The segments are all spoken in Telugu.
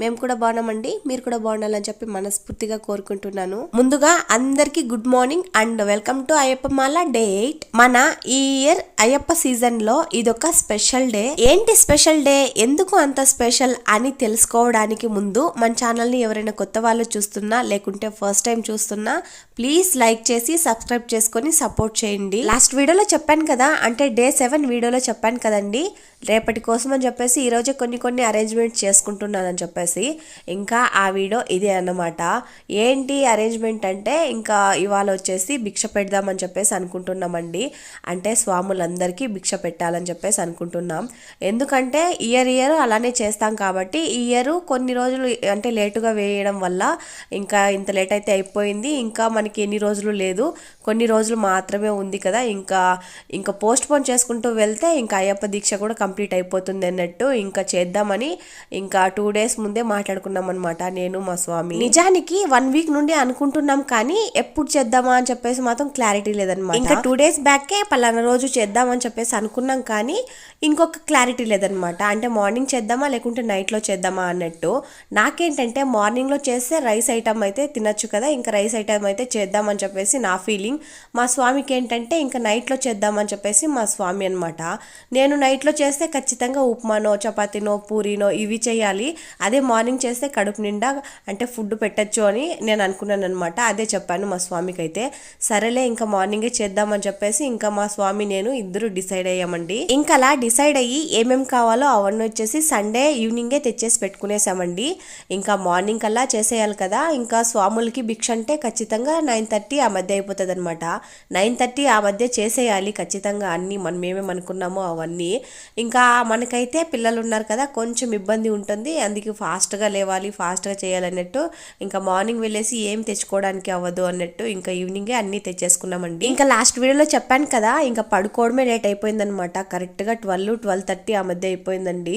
మేము కూడా బాగున్నామండి మీరు కూడా బాగుండాలని చెప్పి మనస్ఫూర్తిగా కోరుకుంటున్నాను. ముందుగా అందరికీ good morning and welcome to Ayyappa Mala day eight. మన ఈ ఇయర్ అయ్యప్ప సీజన్లో ఇదొక స్పెషల్ డే. ఏంటి స్పెషల్ డే? ఎందుకు అంత స్పెషల్ అని తెలుసుకోవడానికి ముందు మన ఛానల్ని ఎవరైనా కొత్త వాళ్ళు చూస్తున్నా లేకుంటే ఫస్ట్ టైం చూస్తున్నా ప్లీజ్ లైక్ చేసి సబ్స్క్రైబ్ చేసుకొని సపోర్ట్ చేయండి. లాస్ట్ వీడియోలో చెప్పాను కదా అంటే డే సెవెన్ వీడియోలో చెప్పాను కదండి రేపటి కోసం అని చెప్పేసి ఈరోజే కొన్ని కొన్ని అరేంజ్మెంట్స్ చేసుకుంటున్నానని చెప్పేసి ఇంకా ఆ వీడియో ఇదే అన్నమాట. ఏంటి అరేంజ్మెంట్ అంటే ఇంకా ఇవాళ వచ్చేసి భిక్ష పెడదామని చెప్పేసి అనుకుంటున్నామండి. అంటే స్వాములందరికీ భిక్ష పెట్టాలని చెప్పేసి అనుకుంటున్నాం. ఎందుకంటే ఇయర్ ఇయర్ అలానే చేస్తాం కాబట్టి ఈ ఇయర్ కొన్ని రోజులు అంటే లేటుగా వేయడం వల్ల ఇంకా ఇంత లేట్ అయితే అయిపోయింది. ఇంకా మనకి ఎన్ని రోజులు లేదు. కొన్ని రోజులు మాత్రమే ఉంది కదా. ఇంకా ఇంకా పోస్ట్ పోన్ చేసుకుంటూ వెళ్తే ఇంకా అయ్యప్ప దీక్ష కూడా కంప్లీట్ అయిపోతుంది అన్నట్టు ఇంకా చేద్దామని ఇంకా టూ డేస్ ముందే మాట్లాడుకున్నాం అనమాట నేను మా స్వామి. నిజానికి వన్ వీక్ నుండి అనుకుంటున్నాం కానీ ఎప్పుడు చేద్దామా అని చెప్పేసి మాత్రం క్లారిటీ లేదనమాట ఇంకా టూ డేస్ బ్యాకే పలానా రోజు చేద్దామని చెప్పేసి అనుకున్నాం కానీ ఇంకొక క్లారిటీ లేదనమాట అంటే మార్నింగ్ చేద్దామా లేకుంటే నైట్లో చేద్దామా అన్నట్టు. నాకేంటంటే మార్నింగ్లో చేస్తే రైస్ ఐటమ్ అయితే తినొచ్చు కదా ఇంకా రైస్ ఐటమ్ అయితే చేద్దామని చెప్పేసి నా ఫీలింగ్. మా స్వామికి ఏంటంటే ఇంకా నైట్లో చేద్దామని చెప్పేసి మా స్వామి అనమాట నేను నైట్లో చేస్తే ఖచ్చితంగా ఉప్మానో చపాతీనో పూరీనో ఇవి చేయాలి. అదే మార్నింగ్ చేస్తే కడుపు నిండా అంటే ఫుడ్ పెట్టచ్చు అని నేను అనుకున్నాను అనమాట అదే చెప్పాను మా స్వామికి అయితే సరేలే ఇంకా మార్నింగే చేద్దామని చెప్పేసి ఇంకా మా స్వామి నేను ఇద్దరు డిసైడ్ అయ్యామండి. ఇంకా అలా డిసైడ్ అయ్యి ఏమేం కావాలో అవన్నీ వచ్చేసి సండే ఈవినింగే తెచ్చేసి పెట్టుకునేసామండి. ఇంకా మార్నింగ్ కల్లా చేసేయాలి కదా. ఇంకా స్వాములకి భిక్ష అంటే ఖచ్చితంగా నైన్ థర్టీ ఆ మధ్య అయిపోతుంది అనమాట నైన్ థర్టీ ఆ మధ్య చేసేయాలి ఖచ్చితంగా అన్నీ మనం ఏమేమి అనుకున్నామో అవన్నీ. ఇంకా మనకైతే పిల్లలు ఉన్నారు కదా కొంచెం ఇబ్బంది ఉంటుంది. అందుకే ఫాస్ట్గా లేవాలి ఫాస్ట్గా చేయాలన్నట్టు. ఇంకా మార్నింగ్ వెళ్ళేసి ఏం తెచ్చుకోవడానికి అవ్వదు అన్నట్టు ఇంకా ఈవినింగే అన్నీ తెచ్చేసుకున్నామండి. ఇంకా లాస్ట్ వీడియోలో చెప్పాను కదా ఇంకా పడుకోవడమే లేట్ అయిపోయిందనమాట కరెక్ట్గా ట్వెల్వ్ ట్వెల్వ్ థర్టీ ఆ మధ్య అయిపోయిందండి.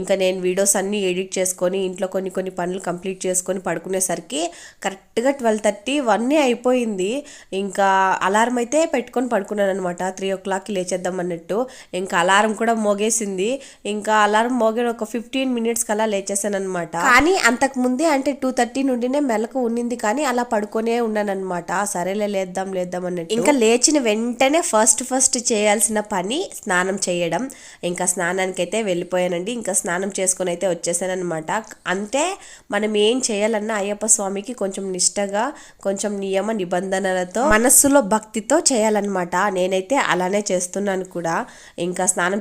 ఇంకా నేను వీడియోస్ అన్నీ ఎడిట్ చేసుకొని ఇంట్లో కొన్ని కొన్ని పనులు కంప్లీట్ చేసుకొని పడుకునేసరికి కరెక్ట్గా ట్వెల్వ్ థర్టీ వన్ అయిపోయింది. ఇంకా అలారం అయితే పెట్టుకొని పడుకున్నాను అనమాట త్రీ ఓ క్లాక్కి లేచేద్దాం అన్నట్టు. ఇంకా అలారం కూడా మోగేసింది ఇంకా అలారం మోగే ఒక ఫిఫ్టీన్ మినిట్స్ కల్లా లేచేసాను అనమాట కానీ అంతకు ముందే అంటే టూ థర్టీ నుండినే మెలకు ఉన్నింది కానీ అలా పడుకొనే ఉన్నాను అనమాట సరేలే లేద్దాం లేద్దాం అన్నట్టు. ఇంకా లేచిన వెంటనే ఫస్ట్ ఫస్ట్ చేయాల్సిన పని స్నానం చేయడం. ఇంకా స్నానానికి అయితే వెళ్ళిపోయానండి. ఇంకా స్నానం చేసుకొని అయితే వచ్చేసాను అనమాట అంటే మనం ఏం చేయాలన్నా అయ్యప్ప స్వామికి కొంచెం నిష్టగా కొంచెం నియమ నిబంధనలతో మనస్సులో భక్తితో చేయాలన్నమాట. నేనైతే అలానే చేస్తున్నాను కూడా. ఇంకా స్నానం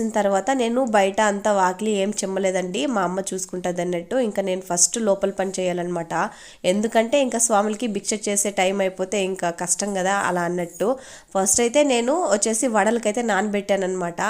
చేసిన తర్వాత నేను బయట అంతా వాకిలి ఏం చెమ్మలేదండి. మా అమ్మ చూసుకుంటుంది అన్నట్టు ఇంకా నేను ఫస్ట్ లోపల పని చేయాలన్నమాట. ఎందుకంటే ఇంకా స్వాములకి భిక్ష చేసే టైం అయిపోతే ఇంకా కష్టం కదా అలా అన్నట్టు. ఫస్ట్ అయితే నేను వచ్చేసి వడలకైతే నానబెట్టాను అనమాట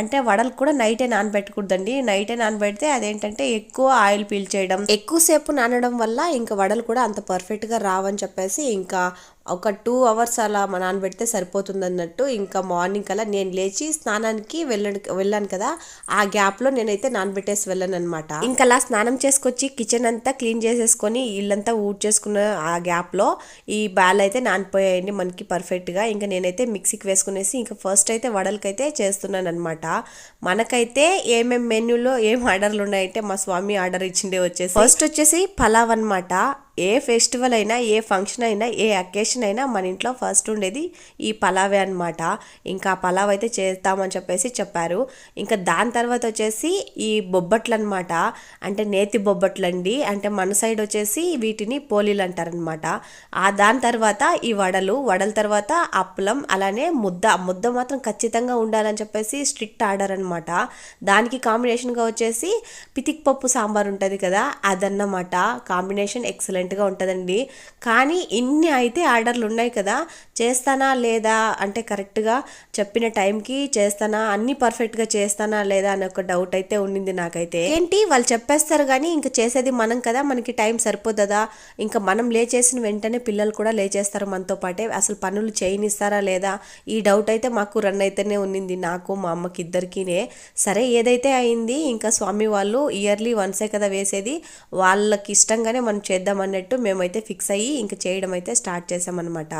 అంటే వడలు కూడా నైటే నానబెట్టకూడదండి. నైటే నానబెడితే అదేంటంటే ఎక్కువ ఆయిల్ పీల్చేయడం ఎక్కువసేపు నానడం వల్ల ఇంకా వడలు కూడా అంత పర్ఫెక్ట్గా రావని చెప్పేసి ఇంకా ఒక టూ అవర్స్ అలా నానబెడితే సరిపోతుంది అన్నట్టు ఇంకా మార్నింగ్ కల్లా నేను లేచి స్నానానికి వెళ్ళను వెళ్ళాను కదా ఆ గ్యాప్లో నేనైతే నానబెట్టేసి వెళ్ళాను అనమాట ఇంకా అలా స్నానం చేసుకొచ్చి కిచెన్ అంతా క్లీన్ చేసేసుకొని ఇల్లంతా ఊడ్ చేసుకున్న ఆ గ్యాప్లో ఈ బ్యాల్ అయితే నానిపోయాయండి మనకి పర్ఫెక్ట్గా ఇంకా నేనైతే మిక్సీకి వేసుకునేసి ఇంకా ఫస్ట్ అయితే వడలకైతే చేస్తున్నాను అనమాట మనకైతే ఏమేమి మెన్యూలో ఏం ఆర్డర్లు ఉన్నాయంటే మా స్వామి ఆర్డర్ ఇచ్చిండే వచ్చేసి ఫస్ట్ వచ్చేసి పలావ్ అనమాట ఏ ఫెస్టివల్ అయినా ఏ ఫంక్షన్ అయినా ఏ అకేషన్ అయినా మన ఇంట్లో ఫస్ట్ ఉండేది ఈ పలావే అనమాట ఇంకా పలావ్ అయితే చేస్తామని చెప్పేసి చెప్పారు. ఇంకా దాని తర్వాత వచ్చేసి ఈ బొబ్బట్లు అనమాట అంటే నేతి బొబ్బట్లు అండి అంటే మన సైడ్ వచ్చేసి వీటిని పోలీలు అంటారనమాట ఆ దాని తర్వాత ఈ వడలు వడల తర్వాత అప్పలం అలానే ముద్ద. ముద్ద మాత్రం ఖచ్చితంగా ఉండాలని చెప్పేసి స్ట్రిక్ట్ ఆర్డర్ అనమాట దానికి కాంబినేషన్గా వచ్చేసి పితిక్ పప్పు సాంబార్ ఉంటుంది కదా అదన్నమాట. కాంబినేషన్ ఎక్సలెంట్ గా ఉంటుందండి. కానీ ఇన్ని అయితే ఆర్డర్లు ఉన్నాయి కదా చేస్తానా లేదా అంటే కరెక్ట్గా చెప్పిన టైంకి చేస్తానా అన్ని పర్ఫెక్ట్గా చేస్తానా లేదా అనే ఒక డౌట్ అయితే ఉండింది నాకైతే. ఏంటి? వాళ్ళు చెప్పేస్తారు కానీ ఇంకా చేసేది మనం కదా మనకి టైం సరిపోతుందా? ఇంకా మనం లేచేసిన వెంటనే పిల్లలు కూడా లేచేస్తారు మనతో పాటే. అసలు పనులు చేయనిస్తారా లేదా? ఈ డౌట్ అయితే మాకు రన్ అయితేనే ఉన్నింది నాకు మా అమ్మకి ఇద్దరికినే. సరే ఏదైతే అయింది ఇంకా స్వామి వాళ్ళు ఇయర్లీ వన్సే కదా వేసేది వాళ్ళకి ఇష్టంగానే మనం చేద్దామన్నట్టు మేమైతే ఫిక్స్ అయ్యి ఇంక చేయడం అయితే స్టార్ట్ చేసామన్నమాట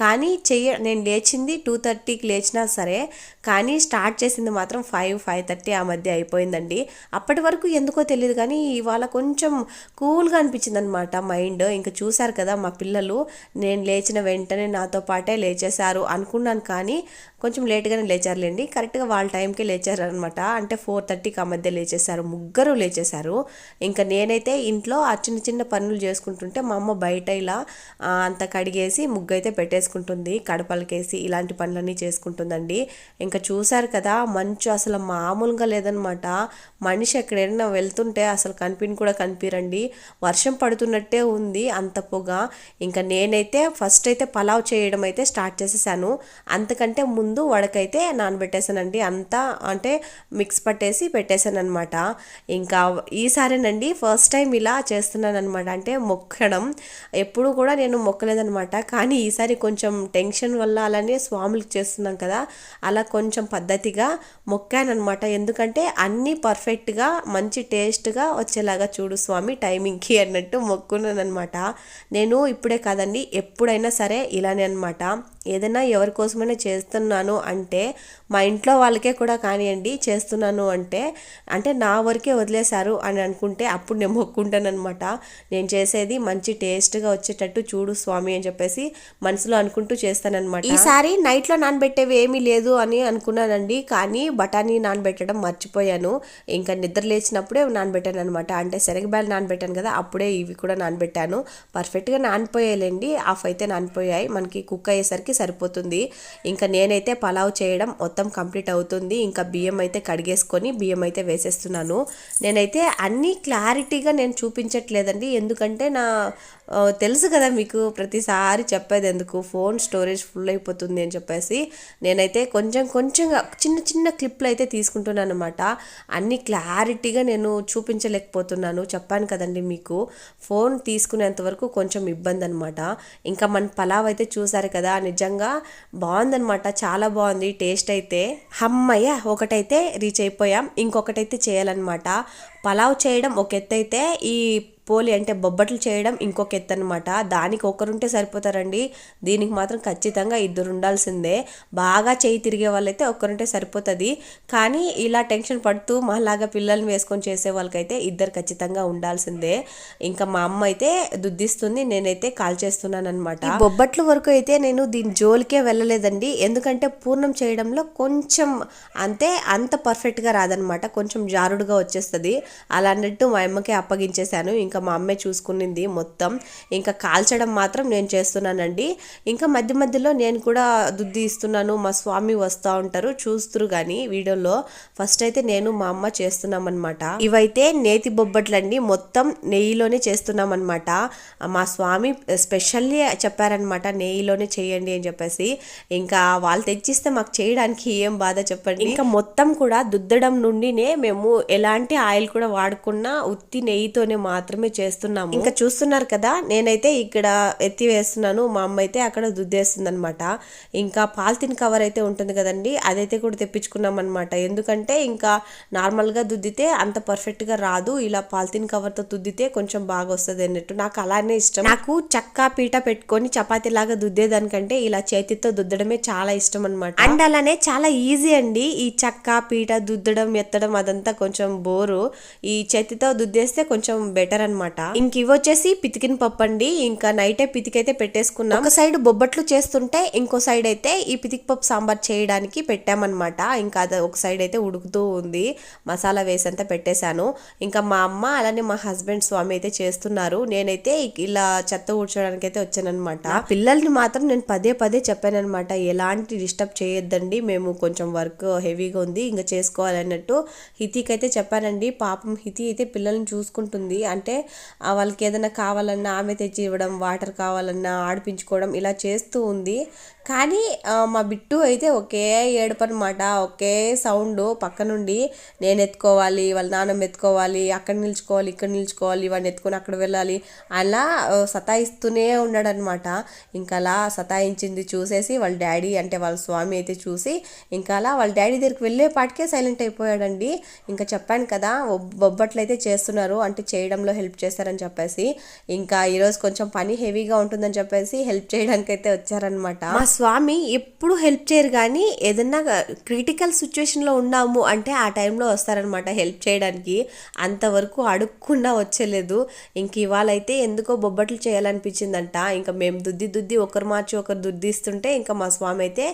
కానీ కానీ చెయ్య నేను లేచింది టూ థర్టీకి లేచినా సరే కానీ స్టార్ట్ చేసింది మాత్రం ఫైవ్ ఫైవ్ థర్టీ ఆ మధ్య అయిపోయిందండి. అప్పటి వరకు ఎందుకో తెలియదు కానీ ఇవాళ కొంచెం కూల్గా అనిపించింది అనమాట మైండ్. ఇంకా చూశారు కదా మా పిల్లలు నేను లేచిన వెంటనే నాతో పాటే లేచేశారు అనుకున్నాను కానీ కొంచెం లేట్గానే లేచారులేండి. కరెక్ట్గా వాళ్ళ టైంకి లేచారు అనమాట అంటే ఫోర్ థర్టీకి ఆ మధ్య లేచేశారు. ముగ్గురు లేచేశారు. ఇంకా నేనైతే ఇంట్లో ఆ చిన్న చిన్న పనులు చేసుకుంటుంటే మా అమ్మ బయట ఇలా అంత కడిగేసి ముగ్గు అయితే పెట్టేసుకుంటుంది. కడపలకేసి ఇలాంటి పనులన్నీ చేసుకుంటుందండి. ఇంకా చూశారు కదా మంచు అసలు మామూలుగా లేదనమాట మనిషి ఎక్కడైనా వెళ్తుంటే అసలు కనిపిని కూడా కనిపిరండి. వర్షం పడుతున్నట్టే ఉంది అంత పొగ. ఇంకా నేనైతే ఫస్ట్ అయితే పలావ్ చేయడం అయితే స్టార్ట్ చేసేసాను. అంతకంటే ముందు ముందు వడకైతే నానబెట్టేసానండి. అంతా అంటే మిక్స్ పట్టేసి పెట్టేశాను అనమాట ఇంకా ఈసారేనండి ఫస్ట్ టైం ఇలా చేస్తున్నాను అనమాట అంటే మొక్కడం ఎప్పుడు కూడా నేను మొక్కలేదనమాట కానీ ఈసారి కొంచెం టెన్షన్ వల్ల అలానే స్వాములకు చేస్తున్నాం కదా అలా కొంచెం పద్ధతిగా మొక్కానమాట ఎందుకంటే అన్నీ పర్ఫెక్ట్గా మంచి టేస్ట్గా వచ్చేలాగా చూడు స్వామి టైమింగ్కి అన్నట్టు మొక్కున్నాను అనమాట నేను ఇప్పుడే కాదండి ఎప్పుడైనా సరే ఇలానే అనమాట ఏదైనా ఎవరి కోసమైనా చేస్తున్నాను అంటే మా ఇంట్లో వాళ్ళకే కూడా కానివ్వండి చేస్తున్నాను అంటే అంటే నా వరకే వదిలేశారు అని అనుకుంటే అప్పుడు నేను మొక్కుంటాను అనమాట నేను చేసేది మంచి టేస్ట్గా వచ్చేటట్టు చూడు స్వామి అని చెప్పేసి మనసులో అనుకుంటూ చేస్తానన్నమాట. ఈసారి నైట్లో నానబెట్టేవి ఏమీ లేదు అని అనుకున్నానండి కానీ బఠానీ నానబెట్టడం మర్చిపోయాను. ఇంకా నిద్ర లేచినప్పుడే నానబెట్టాను అనమాట అంటే శనగబాయలు నానబెట్టాను కదా అప్పుడే ఇవి కూడా నానబెట్టాను. పర్ఫెక్ట్గా నానిపోయాయండి ఆఫ్ అయితే నానిపోయాయి మనకి కుక్ అయ్యేసరికి సరిపోతుంది. ఇంకా నేనైతే పలావ్ చేయడం మొత్తం కంప్లీట్ అవుతుంది. ఇంకా బియ్యం అయితే కడిగేసుకొని బియ్యం అయితే వేసేస్తున్నాను. నేనైతే అన్నీ క్లారిటీగా నేను చూపించట్లేదండి. ఎందుకంటే నా తెలుసు కదా మీకు ప్రతిసారి చెప్పేది ఎందుకు? ఫోన్ స్టోరేజ్ ఫుల్ అయిపోతుంది అని చెప్పేసి నేనైతే కొంచెం కొంచెంగా చిన్న చిన్న క్లిప్లు అయితే తీసుకుంటున్నాను అనమాట అన్ని క్లారిటీగా నేను చూపించలేకపోతున్నాను. చెప్పాను కదండి మీకు ఫోన్ తీసుకునేంత వరకు కొంచెం ఇబ్బంది అనమాట ఇంకా మన పలావ్ అయితే చూసారు కదా నిజంగా బాగుందనమాట చాలా బాగుంది టేస్ట్ అయితే. హమ్మయ్య ఒకటైతే రీచ్ అయిపోయాం ఇంకొకటైతే చేయాలన్నమాట. పలావ్ చేయడం ఒక ఎత్తు అయితే ఈ పోలి అంటే బొబ్బట్లు చేయడం ఇంకొక ఎత్తు అనమాట దానికి ఒకరుంటే సరిపోతారండి. దీనికి మాత్రం ఖచ్చితంగా ఇద్దరు ఉండాల్సిందే. బాగా చేయి తిరిగే వాళ్ళైతే ఒక్కరుంటే సరిపోతుంది. కానీ ఇలా టెన్షన్ పడుతూ మాలాగా పిల్లల్ని వేసుకొని చేసే వాళ్ళకైతే ఇద్దరు ఖచ్చితంగా ఉండాల్సిందే. ఇంకా మా అమ్మ అయితే దుద్దిస్తుంది నేనైతే కాల్ చేస్తున్నాను అనమాట బొబ్బట్ల వరకు అయితే నేను దీని జోలికే వెళ్ళలేదండి. ఎందుకంటే పూర్ణం చేయడంలో కొంచెం అంతే అంత పర్ఫెక్ట్గా రాదనమాట కొంచెం జారుడుగా వచ్చేస్తుంది. అలా అన్నట్టు మా అమ్మకే అప్పగించేశాను. ఇంకా మా అమ్మే చూసుకునింది మొత్తం. ఇంకా కాల్చడం మాత్రం నేను చేస్తున్నానండి. ఇంకా మధ్య మధ్యలో నేను కూడా దుద్ది ఇస్తున్నాను. మా స్వామి వస్తూ ఉంటారు. చూస్తురు కానీ వీడియోలో. ఫస్ట్ అయితే నేను మా అమ్మ చేస్తున్నాం అనమాట ఇవైతే నేతి బొబ్బట్లండి. మొత్తం నెయ్యిలోనే చేస్తున్నాం అనమాట మా స్వామి స్పెషల్లీ చెప్పారనమాట నెయ్యిలోనే చేయండి అని చెప్పేసి. ఇంకా వాళ్ళు తెచ్చిస్తే మాకు చేయడానికి ఏం బాధ చెప్పండి. ఇంకా మొత్తం కూడా దుద్దడం నుండినే మేము ఎలాంటి ఆయిల్ కూడా వాడకుండా ఉత్తి నెయ్యితోనే మాత్రమే చేస్తున్నాము. ఇంకా చూస్తున్నారు కదా నేనైతే ఇక్కడ ఎత్తి వేస్తున్నాను మా అమ్మ అయితే అక్కడ దుద్దేస్తుంది అనమాట ఇంకా పాలిథిన్ కవర్ అయితే ఉంటుంది కదండి అదైతే కూడా తెప్పించుకున్నాం అనమాట ఎందుకంటే ఇంకా నార్మల్గా దుద్దితే అంత పర్ఫెక్ట్గా రాదు ఇలా పాలిథిన్ కవర్తో దుద్దితే కొంచెం బాగా వస్తుంది అన్నట్టు. నాకు అలానే ఇష్టం. నాకు చక్కా పీట పెట్టుకొని చపాతీ లాగా దుద్దేదానికంటే ఇలా చేతితో దుద్దడమే చాలా ఇష్టం అనమాట అండ్ అలానే చాలా ఈజీ అండి ఈ చక్క పీట దుద్దడం ఎత్తడం అదంతా కొంచెం బోరు. ఈ చేతితో దుద్దేస్తే కొంచెం బెటర్ అన్నమాట. ఇంక ఇవచ్చేసి పితికిన పప్పు అండి. ఇంకా నైటే పితికైతే పెట్టేసుకున్నాం. ఒక సైడ్ బొబ్బట్లు చేస్తుంటే ఇంకో సైడ్ అయితే ఈ పితికి పప్పు సాంబార్ చేయడానికి పెట్టామన్నమాట. ఇంకా అది ఒక సైడ్ అయితే ఉడుకుతూ ఉంది. మసాలా వేసంతా పెట్టేశాను. ఇంకా మా అమ్మ అలానే మా హస్బెండ్ స్వామి అయితే చేస్తున్నారు. నేనైతే ఇలా చెత్త ఊడ్చడానికి అయితే వచ్చానమాట పిల్లల్ని మాత్రం నేను పదే పదే చెప్పానమాట ఎలాంటి డిస్టర్బ్ చేయొద్దండి. మేము కొంచెం వర్క్ హెవీగా ఉంది. ఇంకా చేసుకోవాలన్నట్టు హితికి అయితే చెప్పానండి. పాపం హితి అయితే పిల్లల్ని చూసుకుంటుంది. అంటే వాళ్ళకి ఏదైనా కావాలన్నా ఆమె తెచ్చి ఇవ్వడం వాటర్ కావాలన్నా ఆడిపించుకోవడం ఇలా చేస్తూ ఉంది. కానీ మా బిట్టు అయితే ఒకే ఏడుపు అనమాట ఒకే సౌండ్ పక్క నుండి నేను ఎత్తుకోవాలి వాళ్ళ నాన్నమ్మ ఎత్తుకోవాలి అక్కడ నిల్చుకోవాలి ఇక్కడ నిల్చుకోవాలి వాడిని ఎత్తుకొని అక్కడ వెళ్ళాలి అలా సతాయిస్తూనే ఉన్నాడనమాట ఇంకా అలా సతాయించింది చూసేసి వాళ్ళ డాడీ అంటే వాళ్ళ స్వామి అయితే చూసి ఇంకా అలా వాళ్ళ డాడీ దగ్గరికి వెళ్ళే పాటికే సైలెంట్ అయిపోయాడండి. ఇంకా చెప్పాను కదా బొబ్బట్లు అయితే చేస్తున్నారు అంటే చేయడంలో హెల్ప్ హెల్ప్ చేస్తారని చెప్పేసి. ఇంకా ఈరోజు కొంచెం పని హెవీగా ఉంటుందని చెప్పేసి హెల్ప్ చేయడానికి అయితే వచ్చారనమాట మా స్వామి ఎప్పుడు హెల్ప్ చేయరు కానీ ఏదన్నా క్రిటికల్ సిచ్యువేషన్లో ఉన్నాము అంటే ఆ టైంలో వస్తారనమాట హెల్ప్ చేయడానికి. అంతవరకు అడుక్కుండా వచ్చేలేదు. ఇంక ఇవాళ అయితే ఎందుకో బొబ్బట్లు చేయాలనిపించిందంట. ఇంకా మేము దుద్ది దుద్ది ఒకరు మార్చి ఒకరు దుద్దిస్తుంటే ఇంకా మా స్వామి అయితే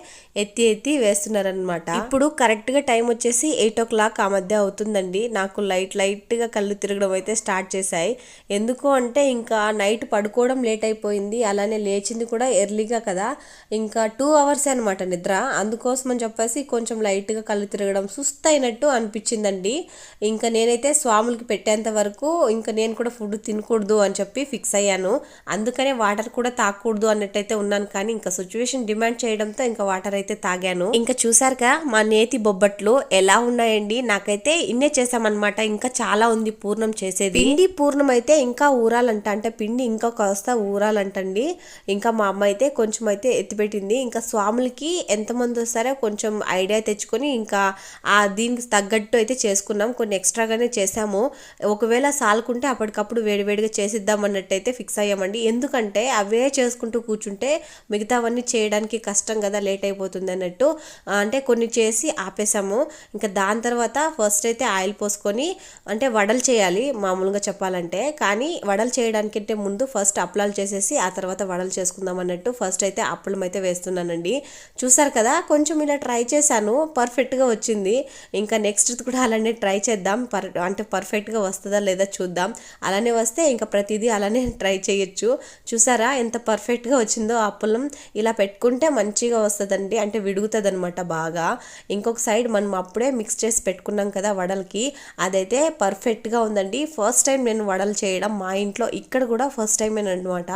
ఎత్తి ఎత్తి వేస్తున్నారనమాట ఇప్పుడు కరెక్ట్గా టైం వచ్చేసి ఎయిట్ ఓ క్లాక్ ఆ మధ్య అవుతుందండి. నాకు లైట్ లైట్గా కళ్ళు తిరగడం అయితే స్టార్ట్ చేశాయి. ఎందుకు అంటే ఇంకా నైట్ పడుకోవడం లేట్ అయిపోయింది. అలానే లేచింది కూడా ఎర్లీగా కదా. ఇంకా టూ అవర్స్ అనమాట నిద్ర. అందుకోసం అని చెప్పేసి కొంచెం లైట్గా కళ్ళు తిరగడం సుస్తైనట్టు అనిపించిందండి. ఇంకా నేనైతే స్వాములకి పెట్టేంత వరకు ఇంకా నేను కూడా ఫుడ్ తినకూడదు అని చెప్పి ఫిక్స్ అయ్యాను. అందుకనే వాటర్ కూడా తాగకూడదు అన్నట్టయితే ఉన్నాను. కానీ ఇంకా సిచ్యువేషన్ డిమాండ్ చేయడంతో ఇంకా వాటర్ అయితే తాగాను. ఇంకా చూసారుగా మా నేతి బొబ్బట్లు ఎలా ఉన్నాయండి? నాకైతే ఇన్నే చేసామన్నమాట ఇంకా చాలా ఉంది. పూర్ణం చేసేది. పిండి పూర్ణం అయితే ఇంకా ఊరాలంట. అంటే పిండి ఇంకా కాస్త ఊరాలంటండి. ఇంకా మా అమ్మ అయితే కొంచెం అయితే ఎత్తిపెట్టింది. ఇంకా స్వాములకి ఎంతమంది వస్తారో కొంచెం ఐడియా తెచ్చుకొని ఇంకా ఆ దీనికి తగ్గట్టు అయితే చేసుకున్నాం. కొన్ని ఎక్స్ట్రాగానే చేసాము ఒకవేళ సాలుకుంటే అప్పటికప్పుడు వేడివేడిగా చేసిద్దాం అన్నట్టు అయితే ఫిక్స్ అయ్యామండి. ఎందుకంటే అవే చేసుకుంటూ కూర్చుంటే మిగతావన్నీ చేయడానికి కష్టం కదా లేట్ అయిపోతుంది అన్నట్టు. అంటే కొన్ని చేసి ఆపేసాము ఇంకా దాని తర్వాత ఫస్ట్ అయితే ఆయిల్ పోసుకొని అంటే వడలు చేయాలి మామూలుగా చెప్పాలంటే. కానీ వడలు చేయడానికంటే ముందు ఫస్ట్ అప్పలాలు చేసేసి ఆ తర్వాత వడలు చేసుకుందాం అన్నట్టు ఫస్ట్ అయితే అప్పలం అయితే వేస్తున్నానండి. చూసారు కదా కొంచెం ఇలా ట్రై చేశాను పర్ఫెక్ట్గా వచ్చింది. ఇంకా నెక్స్ట్ కూడా అలానే ట్రై చేద్దాం పర్ అంటే పర్ఫెక్ట్గా వస్తుందా లేదా చూద్దాం. అలానే వస్తే ఇంకా ప్రతిదీ అలానే ట్రై చేయొచ్చు. చూసారా ఎంత పర్ఫెక్ట్గా వచ్చిందో ఆ అప్పలం. ఇలా పెట్టుకుంటే మంచిగా వస్తుందండి అంటే విడుగుతుంది అనమాట బాగా. ఇంకొక సైడ్ మనం అప్పుడే మిక్స్ చేసి పెట్టుకున్నాం కదా వడలకి అదైతే పర్ఫెక్ట్గా ఉందండి. ఫస్ట్ టైం నేను వడలు చేయడం మా ఇంట్లో ఇక్కడ కూడా ఫస్ట్ టైం అనమాట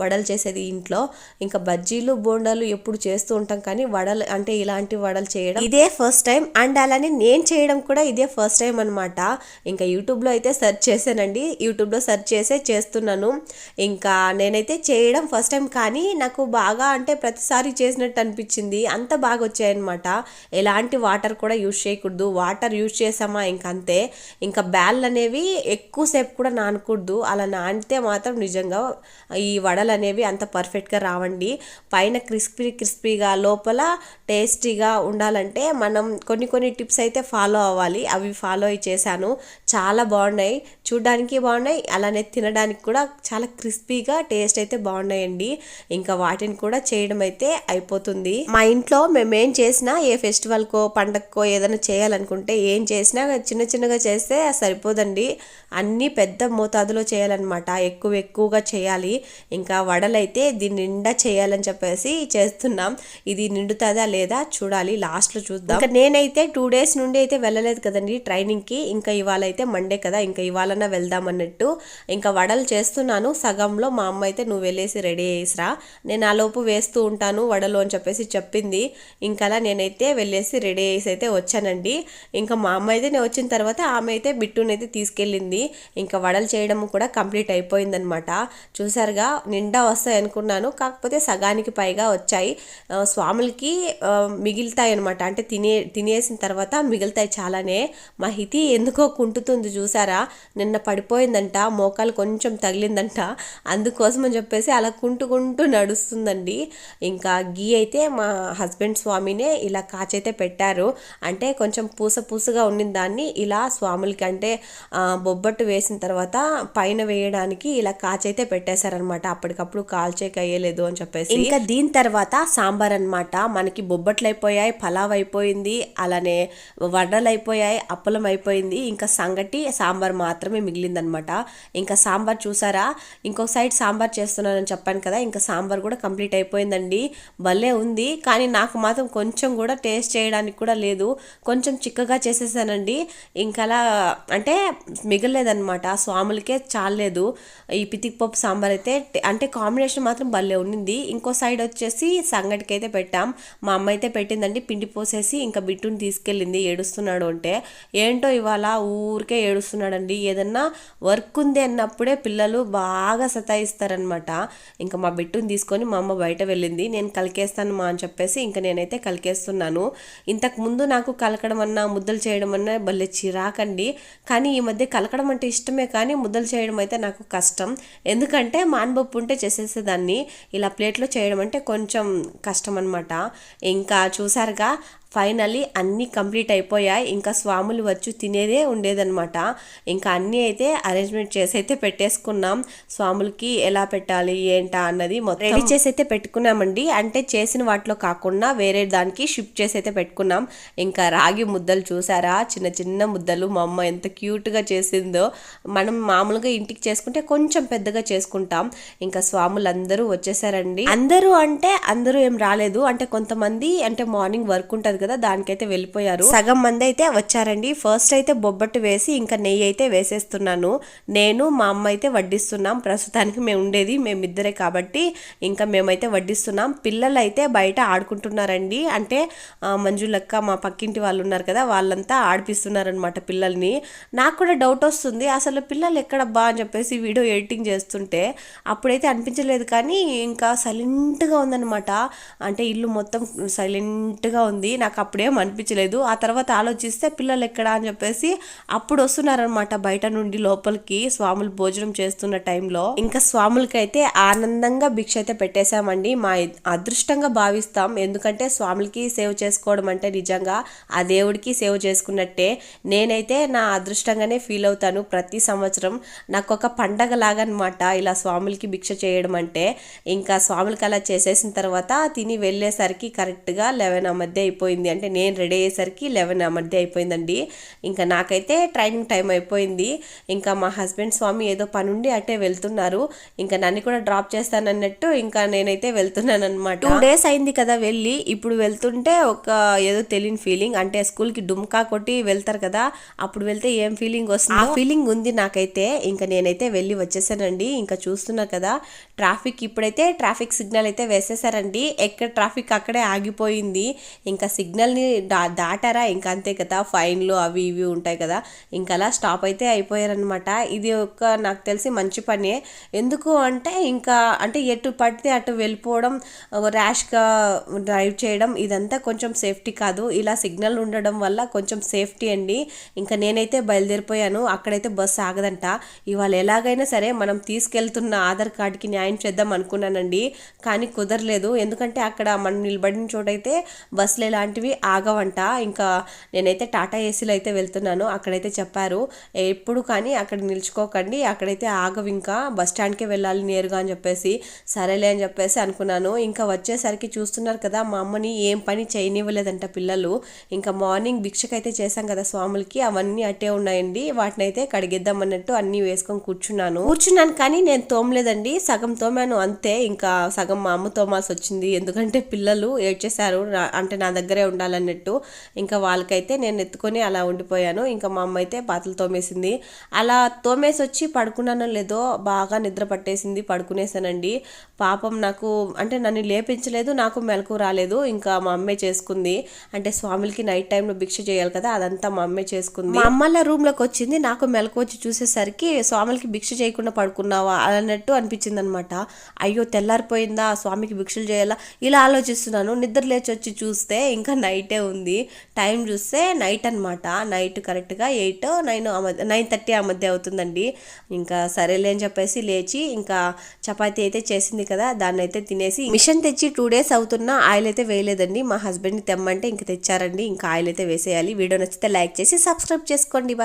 వడలు చేసేది ఇంట్లో. ఇంకా బజ్జీలు బోండాలు ఎప్పుడు చేస్తూ ఉంటాం కానీ వడలు అంటే ఇలాంటి వడలు చేయడం ఇదే ఫస్ట్ టైం అండ్ అలానే నేను చేయడం కూడా ఇదే ఫస్ట్ టైం అనమాట ఇంకా యూట్యూబ్లో అయితే సెర్చ్ చేశానండి. యూట్యూబ్లో సెర్చ్ చేసే చేస్తున్నాను. ఇంకా నేనైతే చేయడం ఫస్ట్ టైం కానీ నాకు బాగా అంటే ప్రతిసారి చేసినట్టు అనిపించింది. అంత బాగా వచ్చాయన్నమాట ఎలాంటి వాటర్ కూడా యూజ్ చేయకూడదు. వాటర్ యూజ్ చేసామా ఇంక అంతే. ఇంకా బ్యాల్ అనేవి ఎక్కువసేపు కూడా నానకూడదు. అలా నానితే మాత్రం నిజంగా ఈ వడలు అనేవి అంత పర్ఫెక్ట్గా రావండి. పైన క్రిస్పీ క్రిస్పీగా లోపల టేస్టీగా ఉండాలంటే మనం కొన్ని కొన్ని టిప్స్ అయితే ఫాలో అవ్వాలి. అవి ఫాలో అయి చేశాను. చాలా బాగున్నాయి. చూడడానికి బాగున్నాయి. అలానే తినడానికి కూడా చాలా క్రిస్పీగా టేస్ట్ అయితే బాగున్నాయండి. ఇంకా వాటిని కూడా చేయడం అయితే అయిపోతుంది. మా ఇంట్లో మేము ఏం చేసినా ఏ ఫెస్టివల్కో పండగకో ఏదైనా చేయాలనుకుంటే ఏం చేసినా చిన్న చిన్నగా చేస్తే సరిపోదండి. అన్నీ పెద్ద మోతాదులో చేయాలన్నమాట. ఎక్కువ ఎక్కువగా చేయాలి. ఇంకా వడలైతే దీని నిండా చేయాలని చెప్పేసి చేస్తున్నాం. ఇది నిండుతుందా లేదా చూడాలి. లాస్ట్లో చూద్దాం. ఇంకా నేనైతే టూ డేస్ నుండి అయితే వెళ్ళలేదు కదండి ట్రైనింగ్కి ఇంకా ఇవాళ అయితే మండే కదా. ఇంకా ఇవాళన వెళ్దాం అన్నట్టు. ఇంకా వడలు చేస్తున్నాను. సగంలో మా అమ్మ అయితే నువ్వు వెళ్ళేసి రెడీ చేసిరా నేను ఆ లోపు వేస్తూ ఉంటాను వడలు అని చెప్పేసి చెప్పింది. ఇంకా అలా నేనైతే వెళ్ళేసి రెడీ చేసి అయితే వచ్చానండి. ఇంకా మా అమ్మ అయితే నేను వచ్చిన తర్వాత ఆమె అయితే బిట్టునైతే తీసుకెళ్ళింది. ఇంకా వడలు చేయడం కూడా కంప్లీట్ అయిపోయిందనమాట చూసారుగా నిండా వస్తాయి అనుకున్నాను. కాకపోతే సగానికి పైగా వచ్చాయి. స్వాములకి మిగిలితాయి మిగులుతాయి అనమాట అంటే తినే తినేసిన తర్వాత మిగులుతాయి చాలానే. మా హితి ఎందుకో కుంటుతుంది చూసారా? నిన్న పడిపోయిందంట. మోకాలు కొంచెం తగిలిందంట. అందుకోసం అని చెప్పేసి అలా కుంటుకుంటూ నడుస్తుందండి. ఇంకా గీ అయితే మా హస్బెండ్ స్వామినే ఇలా కాచైతే పెట్టారు. అంటే కొంచెం పూస పూసగా ఉండిన దాన్ని ఇలా స్వాములకి అంటే బొబ్బ బొబ్బట్టు వేసిన తర్వాత పైన వేయడానికి ఇలా కాచైతే పెట్టేశారనమాట అప్పటికప్పుడు కాల్చేకి అయ్యలేదు అని చెప్పేసి. ఇంకా దీని తర్వాత సాంబార్ అన్నమాట. మనకి బొబ్బట్లు అయిపోయాయి పలావ్ అయిపోయింది అలానే వడలు అయిపోయాయి అప్పలం అయిపోయింది ఇంకా సంగటి సాంబార్ మాత్రమే మిగిలిందనమాట ఇంకా సాంబార్ చూసారా? ఇంకొక సైడ్ సాంబార్ చేస్తున్నానని చెప్పాను కదా ఇంకా సాంబార్ కూడా కంప్లీట్ అయిపోయిందండి. భలే ఉంది. కానీ నాకు మాత్రం కొంచెం కూడా టేస్ట్ చేయడానికి కూడా లేదు. కొంచెం చిక్కగా చేసేసానండి. ఇంకా అలా అంటే మిగలలేదు స్వాములకే చాలేదు ఈ పితిక్ పప్పు సాంబార్ అయితే అంటే కాంబినేషన్ మాత్రం భలే ఉండింది. ఇంకో సైడ్ వచ్చేసి సంగటికి అయితే పెట్టాం. మా అమ్మ అయితే పెట్టిందండి. పిండి పోసేసి ఇంకా బిట్టుని తీసుకెళ్ళింది. ఏడుస్తున్నాడు అంటే. ఏంటో ఇవాళ ఊరికే ఏడుస్తున్నాడండి. ఏదన్నా వర్క్ ఉంది అన్నప్పుడే పిల్లలు బాగా సతాయిస్తారనమాట ఇంకా మా బిట్టుని తీసుకొని మా అమ్మ బయట వెళ్ళింది. నేను కలికేస్తాను మా అని చెప్పేసి ఇంకా నేనైతే కలికేస్తున్నాను. ఇంతకు ముందు నాకు కలకడం అన్నా ముద్దలు చేయడం అన్నా భలే చిరాకండి. కానీ ఈ మధ్య కలకడం అంటే ఇష్టమే కానీ ముద్దలు చేయడం అయితే నాకు కష్టం. ఎందుకంటే మానబొప్పు ఉంటే చేసేసేదాన్ని. ఇలా ప్లేట్లో చేయడం అంటే కొంచెం కష్టం అనమాట ఇంకా చూసారుగా ఫైనలీ అన్నీ కంప్లీట్ అయిపోయాయి. ఇంకా స్వాములు వచ్చి తినేదే ఉండేదన్నమాట. ఇంకా అన్నీ అయితే అరేంజ్మెంట్ చేసి అయితే పెట్టేసుకున్నాం. స్వాములకి ఎలా పెట్టాలి ఏంటా అన్నది మొత్తం రెడీ చేసి అయితే పెట్టుకున్నామండి. అంటే చేసిన వాటిలో కాకుండా వేరే దానికి షిఫ్ట్ చేసి అయితే పెట్టుకున్నాం. ఇంకా రాగి ముద్దలు చూసారా? చిన్న చిన్న ముద్దలు. మా అమ్మ ఎంత క్యూట్గా చేసిందో. మనం మామూలుగా ఇంటికి చేసుకుంటే కొంచెం పెద్దగా చేసుకుంటాం. ఇంకా స్వాములు అందరూ వచ్చేసారండి. అందరూ అంటే అందరూ ఏం రాలేదు. అంటే కొంతమంది అంటే మార్నింగ్ వర్క్ ఉంటుంది కదా దానికైతే వెళ్ళిపోయారు. సగం మంది అయితే వచ్చారండి. ఫస్ట్ అయితే బొబ్బట్టు వేసి ఇంకా నెయ్యి అయితే వేసేస్తున్నాను. నేను మా అమ్మ అయితే వడ్డిస్తున్నాం. ప్రస్తుతానికి మేము ఉండేది మేమిద్దరే కాబట్టి ఇంకా మేమైతే వడ్డిస్తున్నాం. పిల్లలు అయితే బయట ఆడుకుంటున్నారండి. అంటే మంజులక్క మా పక్కింటి వాళ్ళు ఉన్నారు కదా వాళ్ళంతా ఆడిపిస్తున్నారనమాట పిల్లల్ని. నాకు కూడా డౌట్ వస్తుంది. అసలు పిల్లలు ఎక్కడబ్బా అని చెప్పేసి వీడియో ఎడిటింగ్ చేస్తుంటే అప్పుడైతే అనిపించలేదు. కానీ ఇంకా సైలెంట్గా ఉందన్నమాట. అంటే ఇల్లు మొత్తం సైలెంట్గా ఉంది. నాకు నాకు అప్పుడేం అనిపించలేదు. ఆ తర్వాత ఆలోచిస్తే పిల్లలు ఎక్కడ అని చెప్పేసి అప్పుడు వస్తున్నారనమాట బయట నుండి లోపలికి స్వాములు భోజనం చేస్తున్న టైంలో. ఇంకా స్వాములకి అయితే ఆనందంగా భిక్ష అయితే పెట్టేశామండి. మా అదృష్టంగా భావిస్తాం. ఎందుకంటే స్వాములకి సేవ చేసుకోవడం అంటే నిజంగా ఆ దేవుడికి సేవ చేసుకున్నట్టే. నేనైతే నా అదృష్టంగానే ఫీల్ అవుతాను. ప్రతి సంవత్సరం నాకు ఒక పండగ లాగా ఇలా స్వాములకి భిక్ష చేయడం అంటే. ఇంకా స్వాములకి అలా చేసేసిన తర్వాత తిని వెళ్ళేసరికి కరెక్ట్గా లెవెన్ ఆ మధ్య అయిపోయింది. అంటే నేను రెడీ అయ్యేసరికి లెవెన్ ఆ మధ్య అయిపోయిందండి. ఇంకా నాకైతే ట్రైనింగ్ టైం అయిపోయింది. ఇంకా మా హస్బెండ్ స్వామి ఏదో పని ఉండి అటే వెళ్తున్నారు. ఇంకా నన్ను కూడా డ్రాప్ చేస్తానన్నట్టు ఇంకా నేనైతే వెళ్తున్నాను అనమాట టూ డేస్ అయింది కదా వెళ్ళి. ఇప్పుడు వెళ్తుంటే ఒక ఏదో తెలియని ఫీలింగ్ అంటే స్కూల్కి డుమ్కా కొట్టి వెళ్తారు కదా అప్పుడు వెళ్తే ఏం ఫీలింగ్ వస్తుంది. ఆ ఫీలింగ్ ఉంది నాకైతే. ఇంకా నేనైతే వెళ్ళి వచ్చేసానండి. ఇంకా చూస్తున్నారు కదా ట్రాఫిక్ ఇప్పుడైతే ట్రాఫిక్ సిగ్నల్ అయితే వేసేసారండి. ఎక్కడ ట్రాఫిక్ అక్కడే ఆగిపోయింది. ఇంకా సిగ్నల్ని దా దాటారా? ఇంకా అంతే కదా. ఫైన్లు అవి ఇవి ఉంటాయి కదా. ఇంకా అలా స్టాప్ అయితే అయిపోయారనమాట ఇది ఒక నాకు తెలిసి మంచి పనే. ఎందుకు అంటే ఇంకా అంటే ఎటు పడితే అటు వెళ్ళిపోవడం ర్యాష్గా డ్రైవ్ చేయడం ఇదంతా కొంచెం సేఫ్టీ కాదు. ఇలా సిగ్నల్ ఉండడం వల్ల కొంచెం సేఫ్టీ అండి. ఇంకా నేనైతే బయలుదేరిపోయాను. అక్కడైతే బస్సు ఆగదంట. ఇవాళ ఎలాగైనా సరే మనం తీసుకెళ్తున్న ఆధార్ కార్డుకి న్యాయం చేద్దాం అనుకున్నానండి. కానీ కుదరలేదు. ఎందుకంటే అక్కడ మనం నిలబడిన చోటైతే బస్సులు ఇలాంటివి ఆగవంట. ఇంకా నేనైతే టాటా ఏసీలో అయితే వెళ్తున్నాను. అక్కడైతే చెప్పారు ఎప్పుడు కానీ అక్కడ నిల్చుకోకండి. అక్కడైతే ఆగవు ఇంకా. బస్ స్టాండ్కే వెళ్ళాలి నేరుగా అని చెప్పేసి సరేలే అని చెప్పేసి అనుకున్నాను. ఇంకా వచ్చేసరికి చూస్తున్నారు కదా మా అమ్మని ఏం పని చేయనివ్వలేదంట పిల్లలు. ఇంకా మార్నింగ్ భిక్షకైతే చేశాం కదా స్వాములకి. అవన్నీ అట్టే ఉన్నాయండి. వాటిని అయితే కడిగిద్దాం అన్నట్టు అన్నీ వేసుకొని కూర్చున్నాను. కూర్చున్నాను కానీ నేను తోమలేదండి. సగం తోమాను అంతే ఇంకా సగం మా అమ్మ తోమాల్సి వచ్చింది. ఎందుకంటే పిల్లలు ఏడ్చేశారు అంటే నా దగ్గరే ఉండాలన్నట్టు. ఇంకా వాళ్ళకైతే నేను ఎత్తుకొని అలా ఉండిపోయాను. ఇంకా మా అమ్మ అయితే పాతలు తోమేసింది. అలా తోమేసి వచ్చి పడుకున్నానో లేదో బాగా నిద్ర పట్టేసింది పడుకునేసానండి. పాపం నాకు అంటే నన్ను లేపించలేదు నాకు మెలకు రాలేదు. ఇంకా మా అమ్మే చేసుకుంది. అంటే స్వాములకి నైట్ టైంలో భిక్ష చేయాలి కదా అదంతా మా అమ్మే చేసుకుంది. మా అమ్మల రూమ్లోకి వచ్చింది. నాకు మెలకు వచ్చి చూసేసరికి స్వాములకి భిక్ష చేయకుండా పడుకున్నావా? అన్నట్టు అనిపించింది అనమాట అనమాట అయ్యో తెల్లారిపోయిందా? స్వామికి భిక్షలు చేయాలా? ఇలా ఆలోచిస్తున్నాను. నిద్ర లేచి వచ్చి చూస్తే ఇంకా నైటే ఉంది. టైం చూస్తే నైట్ అనమాట నైట్ కరెక్ట్గా ఎయిట్ నైన్ నైన్ థర్టీ ఆ మధ్య అవుతుందండి. ఇంకా సరేలే అని చెప్పేసి లేచి ఇంకా చపాతీ అయితే చేసింది కదా దాన్ని అయితే తినేసి మిషన్ తెచ్చి టూ డేస్ అవుతున్నా ఆయిల్ అయితే వేయలేదండి. మా హస్బెండ్ని తెమ్మంటే ఇంక తెచ్చారండి. ఇంకా ఆయిల్ అయితే వేసేయాలి. వీడియో నచ్చితే లైక్ చేసి సబ్స్క్రైబ్ చేసుకోండి. బాయ్.